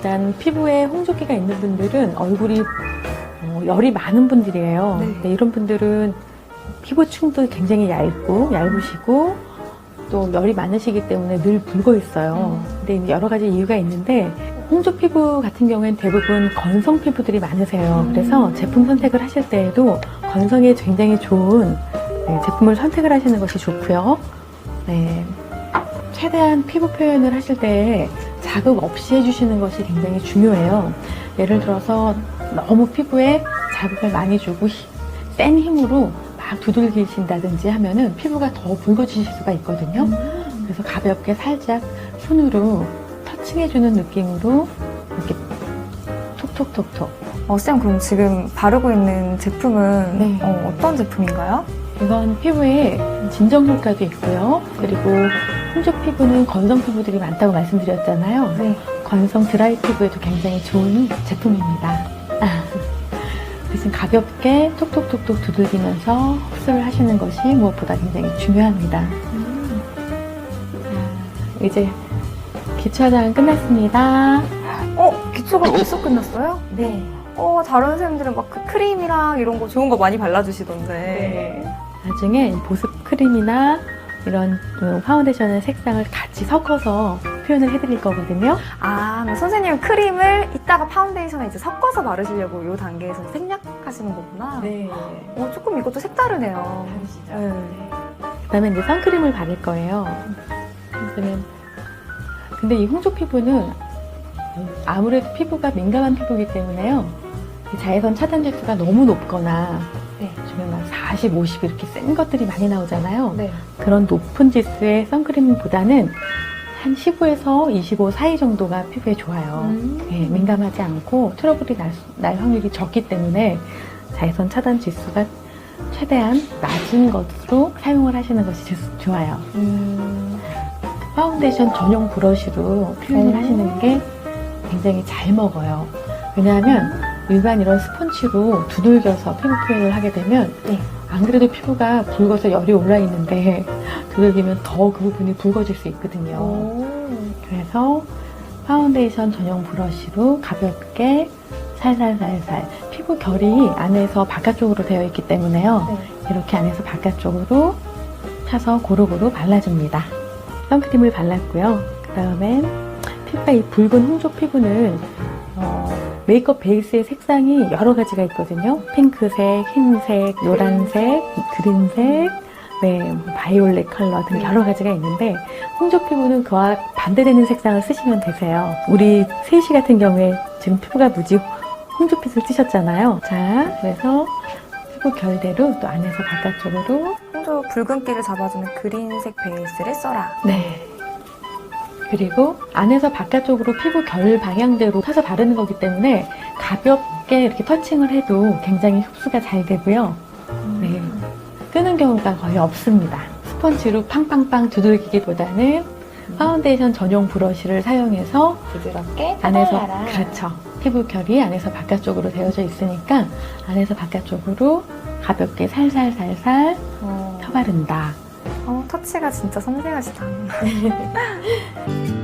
일단 피부에 홍조기가 있는 분들은 얼굴이 어, 열이 많은 분들이에요. 네. 근데 이런 분들은 피부층도 굉장히 얇고 얇으시고 또 열이 많으시기 때문에 늘 붉어 있어요. 근데 이제 여러 가지 이유가 있는데 홍조 피부 같은 경우에는 대부분 건성 피부들이 많으세요. 음. 그래서 제품 선택을 하실 때에도 건성에 굉장히 좋은 네, 제품을 선택을 하시는 것이 좋고요. 네. 최대한 피부 표현을 하실 때 자극 없이 해주시는 것이 굉장히 중요해요. 예를 들어서 너무 피부에 자극을 많이 주고 히- 센 힘으로 막 두들기신다든지 하면은 피부가 더 붉어지실 수가 있거든요. 그래서 가볍게 살짝 손으로 터칭해주는 느낌으로 이렇게 톡톡톡톡. 어, 쌤, 그럼 지금 바르고 있는 제품은 네. 어, 떤 제품인가요? 이건 피부에 진정 효과도 있고요. 그리고 홍조 피부는 건성 피부들이 많다고 말씀드렸잖아요. 네. 건성 드라이 피부에도 굉장히 좋은 제품입니다. 아, 대신 가볍게 톡톡톡톡 두들기면서 흡수를 하시는 것이 무엇보다 굉장히 중요합니다. 아, 이제 기초 화장은 끝났습니다. 어, 기초가 벌써 끝났어요? 네. 어, 다른 선생님들은 막 그 크림이랑 이런 거 좋은 거 많이 발라주시던데. 네. 나중에 보습 크림이나 이런 그 파운데이션의 색상을 같이 섞어서 표현을 해드릴 거거든요. 아, 선생님 크림을 이따가 파운데이션에 이제 섞어서 바르시려고 이 단계에서 생략하시는 거구나. 네. 어, 조금 이것도 색다르네요. 네. 그다음에 이제 선크림을 바를 거예요. 그러면 근데 이 홍조 피부는 아무래도 피부가 민감한 피부이기 때문에요. 이 자외선 차단 지수가 너무 높거나 네. 요즘에 막 40, 50 이렇게 센 것들이 많이 나오잖아요. 네. 그런 높은 지수의 선크림보다는 한 15에서 25 사이 정도가 피부에 좋아요. 음. 예, 민감하지 않고 트러블이 날, 수- 날 확률이 적기 때문에 자외선 차단 지수가 최대한 낮은 것으로 사용을 하시는 것이 좋- 좋아요. 음. 파운데이션 전용 브러쉬로 표현을 음. 하시는 게 굉장히 잘 먹어요. 왜냐하면 일반 이런 스펀지로 두들겨서 피부 표현을 하게 되면 네. 안 그래도 피부가 붉어서 열이 올라 있는데 두들기면 더 그 부분이 붉어질 수 있거든요. 오. 그래서 파운데이션 전용 브러쉬로 가볍게 살살살살 피부 결이 안에서 바깥쪽으로 되어 있기 때문에요. 네. 이렇게 안에서 바깥쪽으로 차서 고루고루 발라줍니다. 선크림을 발랐고요. 그 다음엔 피부가 이 붉은 홍조 피부는 어, 메이크업 베이스의 색상이 여러 가지가 있거든요. 핑크색, 흰색, 노란색, 그린색, 네, 뭐 바이올렛 컬러 등 여러 가지가 있는데 홍조 피부는 그와 반대되는 색상을 쓰시면 되세요. 우리 씨 같은 경우에 지금 피부가 무지 홍조빛을 띠셨잖아요. 자, 그래서 피부 결대로 또 안에서 바깥쪽으로 홍조 붉은기를 잡아주는 그린색 베이스를 써라. 네. 그리고 안에서 바깥쪽으로 피부 결 방향대로 펴서 바르는 거기 때문에 가볍게 이렇게 터칭을 해도 굉장히 흡수가 잘 되고요. 네. 끄는 경우가 거의 없습니다. 스펀지로 팡팡팡 두들기기보다는 파운데이션 전용 브러쉬를 사용해서 부드럽게 안에서 해달라라. 그렇죠. 피부 결이 안에서 바깥쪽으로 되어져 있으니까 안에서 바깥쪽으로 가볍게 살살살살 어, 펴바른다. 어, 터치가 진짜 섬세하시다.